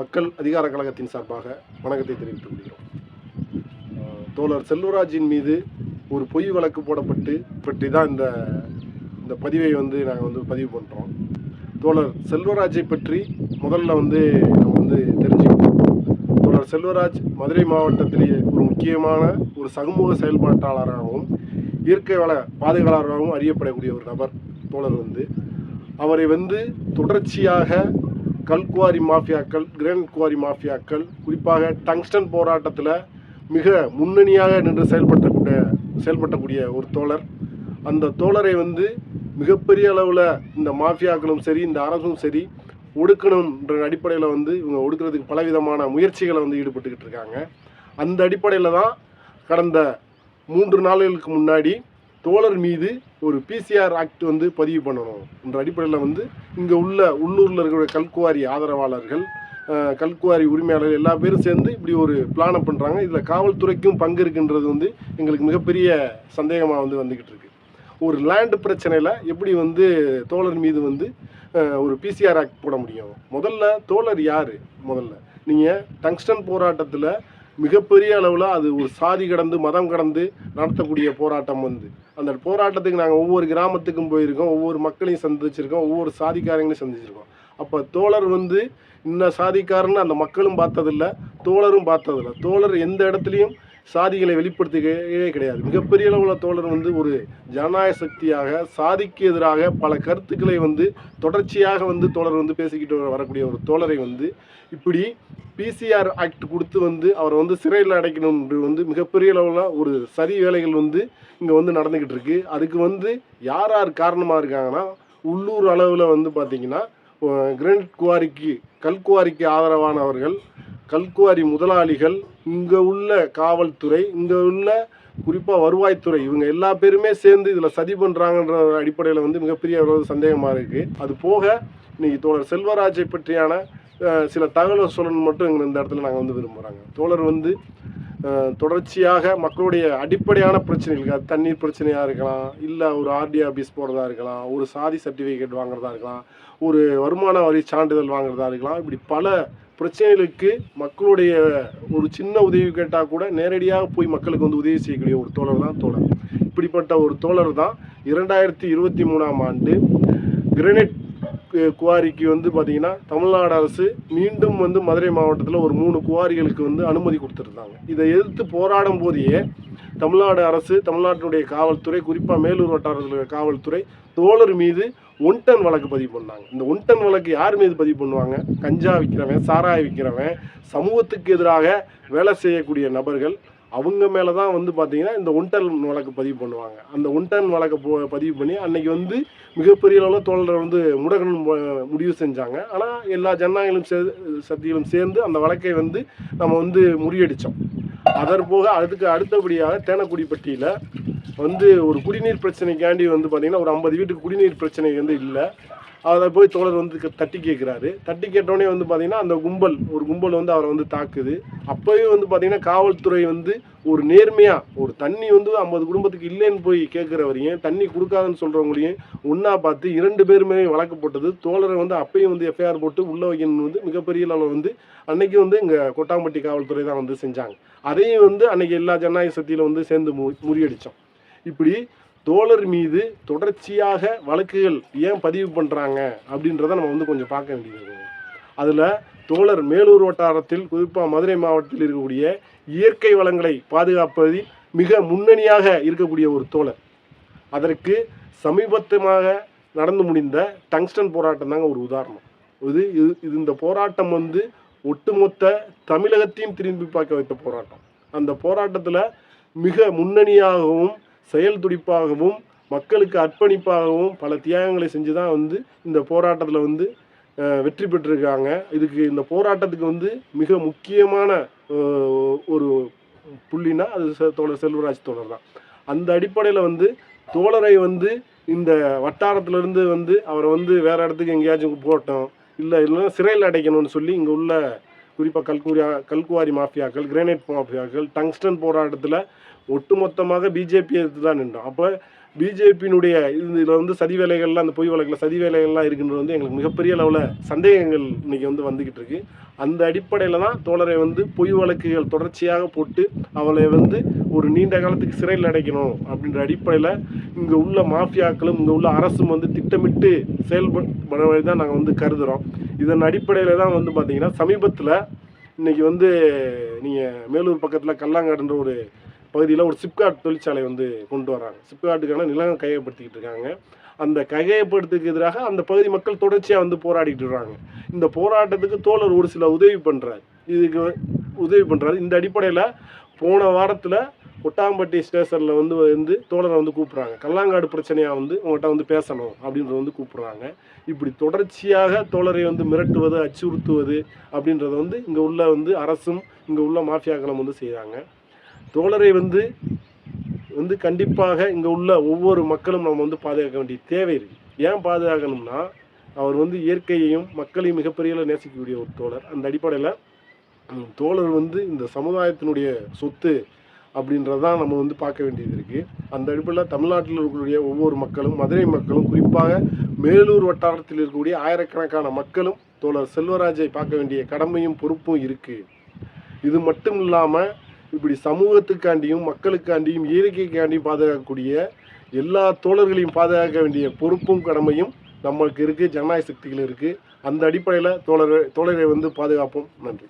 மக்கள் அதிகார கழகத்தின் சார்பாக வணக்கத்தை தெரிவித்துக் கொள்கிறோம். தோழர் செல்வராஜின் மீது ஒரு பொய் வழக்கு போடப்பட்டு பற்றி தான் இந்த இந்த பதிவை வந்து நாங்கள் வந்து பதிவு பண்ணுறோம் தோழர் செல்வராஜை பற்றி முதல்ல வந்து நம்ம வந்து தெரிஞ்சுக்கணும். தோழர் செல்வராஜ் மதுரை மாவட்டத்திலேயே ஒரு முக்கியமான ஒரு சமூக செயல்பாட்டாளராகவும் இயற்கை வள பாதுகாவலராகவும் அறியப்படக்கூடிய ஒரு நபர் தோழர் வந்து. அவரை வந்து தொடர்ச்சியாக கல்குவாரி மாஃபியாக்கள் கிரானைட் குவாரி மாஃபியாக்கள் குறிப்பாக டங்ஸ்டன் போராட்டத்தில் மிக முன்னணியாக நின்று செயல்பட்டக்கூடிய செயல்பட்டக்கூடிய ஒரு தோழர். அந்த தோழரை வந்து மிகப்பெரிய அளவில் இந்த மாஃபியாக்களும் சரி இந்த அரசும் சரி ஒடுக்கணுன்ற அடிப்படையில் வந்து இவங்க ஒடுக்கிறதுக்கு பலவிதமான முயற்சிகளை வந்து ஈடுபட்டுக்கிட்டு இருக்காங்க. அந்த அடிப்படையில் தான் கடந்த மூன்று நாளுகளுக்கு முன்னாடி தோழர் மீது ஒரு பிசிஆர் ஆக்ட் வந்து பதிவு பண்ணணும். என்ற அடிப்படையில் வந்து இங்கே உள்ள உள்ளூரில் இருக்கிற கல்குவாரி ஆதரவாளர்கள் கல்குவாரி உரிமையாளர்கள் எல்லா பேரும் சேர்ந்து இப்படி ஒரு பிளானை பண்ணுறாங்க இதில் காவல்துறைக்கும் பங்கு இருக்குன்றது வந்து எங்களுக்கு மிகப்பெரிய சந்தேகமாக வந்து வந்துக்கிட்டு இருக்கு. ஒரு லேண்டு பிரச்சனையில் எப்படி வந்து தோழர் மீது வந்து ஒரு பிசிஆர் ஆக்ட் போட முடியும்? முதல்ல தோழர் யார்? முதல்ல. நீங்கள் டங்ஸ்டன் போராட்டத்தில் மிகப்பெரிய அளவில் அது ஒரு சாதி கடந்து மதம் கடந்து நடத்தக்கூடிய போராட்டம் வந்து. அந்த போராட்டத்துக்கு நாங்கள் ஒவ்வொரு கிராமத்துக்கும் போயிருக்கோம் ஒவ்வொரு மக்களையும் சந்திச்சிருக்கோம் ஒவ்வொரு சாதிக்காரங்களையும் சந்திச்சிருக்கோம். அப்போ தோழர் வந்து இன்ன சாதிக்காரன்னு அந்த மக்களும் பார்த்ததில்ல தோழரும் பார்த்ததில்ல. தோழர் எந்த இடத்துலையும் சாதிகளை வெளிப்படுத்திக்கவே கிடையாது. மிகப்பெரிய அளவில் தோழர் வந்து ஒரு ஜனநாயக சக்தியாக சாதிக்கு எதிராக பல கருத்துக்களை வந்து தொடர்ச்சியாக வந்து தோழர் வந்து பேசிக்கிட்டு வரக்கூடிய ஒரு தோழரை வந்து இப்படி பிசிஆர் ஆக்ட் கொடுத்து வந்து அவரை வந்து சிறையில் அடைக்கணும் வந்து மிகப்பெரிய அளவில் ஒரு சதி வேலைகள் வந்து இங்கே வந்து நடந்துக்கிட்டு இருக்கு. அதுக்கு வந்து யார் யார் காரணமாக இருக்காங்கன்னா உள்ளூர் அளவில் வந்து பார்த்திங்கன்னா கிரானைட் குவாரிக்கு கல்குவாரிக்கு ஆதரவானவர்கள் கல்குவாரி முதலாளிகள் இங்கே உள்ள காவல்துறை இங்கே உள்ள குறிப்பாக வருவாய்த்துறை இவங்க எல்லா பேருமே சேர்ந்து இதில் சதி பண்ணுறாங்கன்ற அடிப்படையில் வந்து மிகப்பெரிய அளவு சந்தேகமாக இருக்குது அது போக இன்னைக்கு தோழர் செல்வராஜை பற்றியான சில தகவல் சொல்லணும் மட்டும் எங்கள் இந்த இடத்துல நாங்கள் வந்து விரும்புகிறாங்க தோழர் வந்து தொடர்ச்சியாக மக்களுடைய அடிப்படையான பிரச்சனைகளுக்கு அது தண்ணீர் பிரச்சனையாக இருக்கலாம் இல்லை ஒரு ஆர்டி ஆஃபீஸ் போகிறதா இருக்கலாம் ஒரு சாதி சர்டிஃபிகேட் வாங்குறதா இருக்கலாம் ஒரு வருமான வரி சான்றிதழ் வாங்குறதா இருக்கலாம் இப்படி பல பிரச்சனைகளுக்கு மக்களுடைய ஒரு சின்ன உதவி கேட்டால் கூட நேரடியாக போய் மக்களுக்கு வந்து உதவி செய்யக்கூடிய ஒரு தோழர் தான் தோழர். இப்படிப்பட்ட ஒரு தோழர் தான் இரண்டாயிரத்தி இருபத்தி மூணாம் ஆண்டு கிரனைட் குவாரிக்கு வந்து பார்த்திங்கன்னா தமிழ்நாடு அரசு மீண்டும் வந்து மதுரை மாவட்டத்தில் ஒரு மூணு குவாரிகளுக்கு வந்து அனுமதி கொடுத்துருந்தாங்க. இதை எதிர்த்து போராடும் போதே தமிழ்நாடு அரசு தமிழ்நாட்டினுடைய காவல்துறை குறிப்பாக மேலூர் வட்டாரத்தில் இருக்கிற காவல்துறை தோழர் மீது ஒன் டன் வழக்கு பதிவு பண்ணாங்க. இந்த ஒன் டன் வழக்கு யார் மீது பதிவு பண்ணுவாங்க? கஞ்சா விற்கிறவன் சாராய விற்கிறவன் சமூகத்துக்கு எதிராக வேலை செய்யக்கூடிய நபர்கள் அவங்க மேலே தான் வந்து பார்த்தீங்கன்னா இந்த ஒன்டன் வழக்கு பதிவு பண்ணுவாங்க. அந்த ஒன்டன் வழக்கை போ பதிவு பண்ணி அன்னைக்கு வந்து மிகப்பெரிய அளவில் தோழரை வந்து முடக்கணும் முடிவு செஞ்சாங்க. ஆனால் எல்லா ஜனநாயகங்களும் சே சக்திகளும் சேர்ந்து அந்த வழக்கை வந்து நம்ம வந்து முறியடித்தோம் அதற்போக அதுக்கு அடுத்தபடியாக தேனக்குடிப்பட்டியில் வந்து ஒரு குடிநீர் பிரச்சனைக்காண்டி வந்து பார்த்திங்கன்னா ஒரு ஐம்பது வீட்டுக்கு குடிநீர் பிரச்சனை வந்து இல்லை. அதை போய் தோழர் வந்து க- தட்டி கேட்குறாரு தட்டி கேட்டோடனே வந்து பார்த்திங்கன்னா அந்த கும்பல் ஒரு கும்பல் வந்து அவரை வந்து தாக்குது. அப்போவே வந்து பார்த்திங்கன்னா காவல்துறை வந்து ஒரு நேர்மையாக ஒரு தண்ணி வந்து ஐம்பது குடும்பத்துக்கு இல்லைன்னு போய் கேட்குறவரையும் தண்ணி கொடுக்காதுன்னு சொல்கிறவங்களையும் ஒன்றா பார்த்து இரண்டு பேருமே வழக்கு போட்டது தோழரை வந்து அப்பயும் வந்து எஃப்ஐஆர் போட்டு உள்ளே வைக்கணும்னு வந்து மிகப்பெரிய அளவில் வந்து அன்னைக்கு வந்து இங்கே கொட்டாம்பட்டி காவல்துறை தான் வந்து செஞ்சாங்க. அதையும் வந்து அன்னைக்கு எல்லா ஜனநாயக சக்தியில் வந்து சேர்ந்து மு முறியடித்தோம் இப்படி தோழர் மீது தொடர்ச்சியாக வழக்குகள் ஏன் பதிவு பண்ணுறாங்க அப்படின்றத நம்ம வந்து கொஞ்சம் பார்க்க வேண்டியது. அதில் தோழர் மேலூர் வட்டாரத்தில் குறிப்பாக மதுரை மாவட்டத்தில் இருக்கக்கூடிய இயற்கை வளங்களை பாதுகாப்பதில் மிக முன்னணியாக இருக்கக்கூடிய ஒரு தோழர். அதற்கு சமீபத்தமாக நடந்து முடிந்த டங்ஸ்டன் போராட்டம் தாங்க ஒரு உதாரணம். இது இது இது இந்த போராட்டம் வந்து ஒட்டுமொத்த தமிழகத்தையும் திரும்பி பார்க்க வைத்த போராட்டம். அந்த போராட்டத்தில் மிக முன்னணியாகவும் செயல் துடிப்பாகவும் மக்களுக்கு அர்ப்பணிப்பாகவும் பல தியாகங்களை செஞ்சு தான் வந்து இந்த போராட்டத்தில் வந்து வெற்றி பெற்றிருக்காங்க. இதுக்கு இந்த போராட்டத்துக்கு வந்து மிக முக்கியமான ஒரு புள்ளினா அது செ- தோழர் செல்வராஜ் தோழர் தான். அந்த அடிப்படையில் வந்து தோழரை வந்து இந்த வட்டாரத்திலிருந்து வந்து அவரை வந்து வேறு இடத்துக்கு எங்கேயாச்சும் போட்டோம் இல்லை இல்லைன்னா சிறையில் அடைக்கணும்னு சொல்லி இங்கே உள்ள குறிப்பாக கல்குரியா கல்குவாரி மாஃபியாக்கள் கிரேனைட் மாஃபியாக்கள் டங்ஸ்டன் போராட்டத்தில் ஒட்டுமொத்தமாக பிஜேபி எடுத்து தான் நின்றோம். அப்போ பிஜேபியினுடைய இதில் வந்து சதி வேலைகள்லாம் அந்த பொய் வழக்கில் சதி வேலைகள்லாம் இருக்குன்றது வந்து எங்களுக்கு மிகப்பெரிய அளவில் சந்தேகங்கள் இன்றைக்கி வந்து வந்துக்கிட்டு இருக்கு. அந்த அடிப்படையில் தான் தோழரை வந்து பொய் வழக்குகள் தொடர்ச்சியாக போட்டு அவளை வந்து ஒரு நீண்ட காலத்துக்கு சிறையில் அடைக்கணும் அப்படின்ற அடிப்படையில் இங்கே உள்ள மாஃபியாக்களும் இங்கே உள்ள அரசும் வந்து திட்டமிட்டு செயல்படுவதை தான் நாங்கள் வந்து கருதுகிறோம் இதன் அடிப்படையில் தான் வந்து பார்த்திங்கன்னா சமீபத்தில் இன்னைக்கு வந்து நீங்கள் மேலூர் பக்கத்தில் கல்லாங்காடுன்ற ஒரு பகுதியில் ஒரு சிப்காட் தொழிற்சாலை வந்து கொண்டு வராங்க. சிப்காட்டுக்கான நிலம் கையப்படுத்திக்கிட்டு இருக்காங்க. அந்த கையப்படுத்துக்கு எதிராக அந்த பகுதி மக்கள் தொடர்ச்சியாக வந்து போராடிட்டு இருக்காங்க. இந்த போராட்டத்துக்கு தோழர் ஒரு சில உதவி பண்ணுறாரு இதுக்கு உதவி பண்ணுறாரு இந்த அடிப்படையில் போன வாரத்தில் கொட்டாம்பட்டி ஸ்டேஷனில் வந்து வந்து தோழரை வந்து கூப்பிட்றாங்க. கல்லாங்காடு பிரச்சனையாக வந்து உங்கள்கிட்ட வந்து பேசணும் அப்படின்றத வந்து கூப்பிட்றாங்க. இப்படி தொடர்ச்சியாக தோழரை வந்து மிரட்டுவது அச்சுறுத்துவது அப்படின்றத வந்து இங்கே உள்ள வந்து அரசும் இங்கே உள்ள மாஃபியாக்களும் வந்து செய்கிறாங்க தோழரை வந்து வந்து கண்டிப்பாக இங்கே உள்ள ஒவ்வொரு மக்களும் நம்ம வந்து பாதுகாக்க வேண்டிய தேவை இருக்குது ஏன் பாதுகாக்கணும்னா அவர் வந்து இயற்கையையும் மக்களையும் மிகப்பெரிய நேசிக்கக்கூடிய ஒரு தோழர். அந்த அடிப்படையில் தோழர் வந்து இந்த சமுதாயத்தினுடைய சொத்து அப்படின்றது தான் நம்ம வந்து பார்க்க வேண்டியது இருக்குது அந்த அடிப்படையில் தமிழ்நாட்டில் இருக்கக்கூடிய ஒவ்வொரு மக்களும் மதுரை மக்களும் குறிப்பாக மேலூர் வட்டாரத்தில் இருக்கக்கூடிய ஆயிரக்கணக்கான மக்களும் தோழர் செல்வராஜை பார்க்க வேண்டிய கடமையும் பொறுப்பும் இருக்குது இது மட்டும் இல்லாமல் இப்படி சமூகத்துக்காண்டியும் மக்களுக்காண்டியும் இயற்கைக்காண்டியும் பாதுகாக்கக்கூடிய எல்லா தோழர்களையும் பாதுகாக்க வேண்டிய பொறுப்பும் கடமையும் நம்மளுக்கு இருக்குது ஜனநாயக சக்திகள் இருக்குது அந்த அடிப்படையில் தோழர் தோழரை வந்து பாதுகாப்போம். நன்றி.